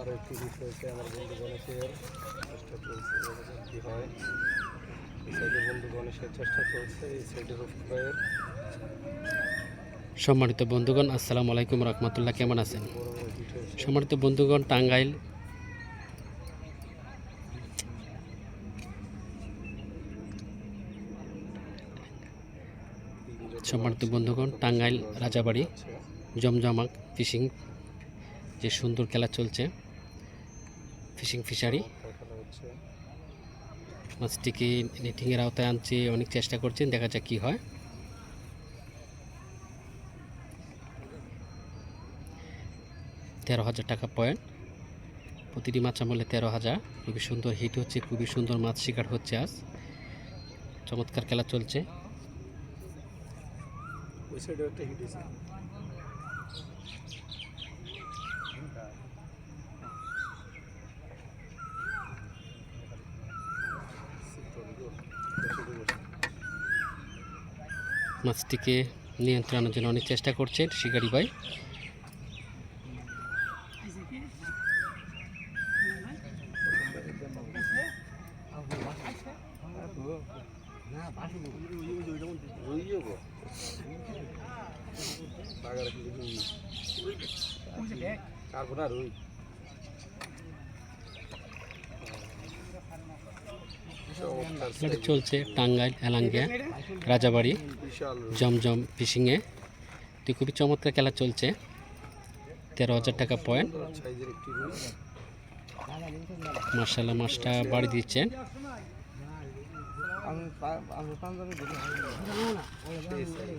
আরও একটি হয়েছে আমার বন্ধু গণেশের চেষ্টা চলছে কী হয়? এই সাইডে বন্ধু গণেশের চেষ্টা চলছে, এই সাইডে রফিক সম্মানিত বন্ধুগণ, আসসালামু আলাইকুম রহমতুল্লাহ, কেমন আছেন? সম্মানিত বন্ধুগণ, টাঙ্গাইল। সম্মানিত বন্ধুগণ, টাঙ্গাইল, রাজাবাড়ি জমজমাক ফিশিং, যে সুন্দর খেলা চলছে। Fishing fishery. মাছটিকে নেটিংয়ের আওতায় আনছে, অনেক চেষ্টা করছেন দেখা যাক কী হয়। তেরো হাজার টাকা পয়েন্ট। প্রতিটি মাছ আমলে তেরো হাজার। খুবই সুন্দর হিট হচ্ছে, খুবই সুন্দর মাছ শিকার হচ্ছে আজ। চমৎকার খেলা চলছে ওই সাইডে একটা হিট হয়েছে মাছটিকে নিয়ন্ত্রণের জন্য অনেক চেষ্টা করছেন শিকারি ভাই। কিন্তু রুই? খেলাটি চলছে টাঙ্গাইল এলাঙ্গিয়া রাজাবাড়ি, জমজম, ফিশিংয়ে। তো খুবই চমৎকার খেলা চলছে। তেরো হাজার টাকা পয়েন্ট। মার্শাল্লাহ মাছটা বাড়ি দিচ্ছেন সেই সাইজ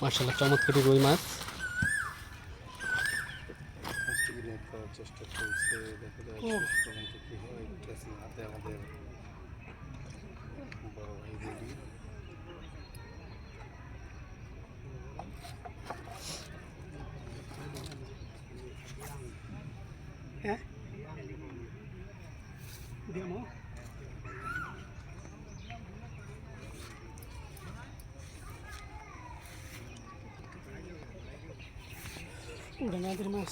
মার্শাল্লাহ চমৎকারী রুই মাছ। মাছটিকে ড্রেসিং হাতে আমাদের বড় ভাই রেডি উড়ানাদের মাছ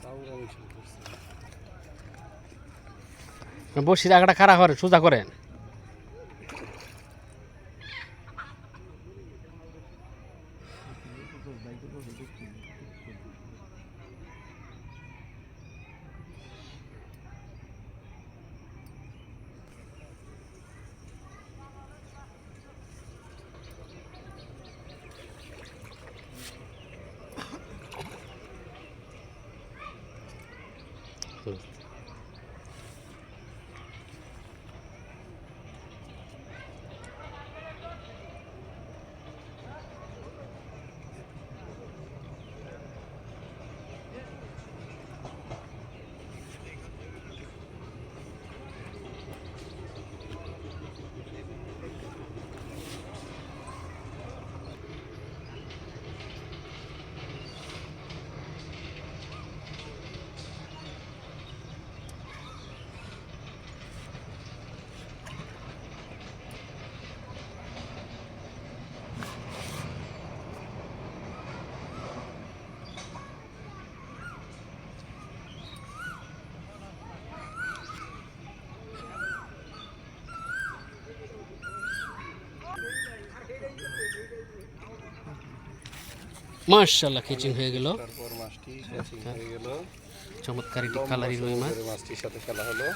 সাউরা মিশন করছে বসি জায়গাটা খারাপ করেন সোজা করেন 그 মার্শাল্লাহ খিচিং হয়ে গেল। তারপর মাছটি হয়ে গেল। চমৎকার একটি কালারি রুই মাছ। মাছটির সাথে খেলা হলো।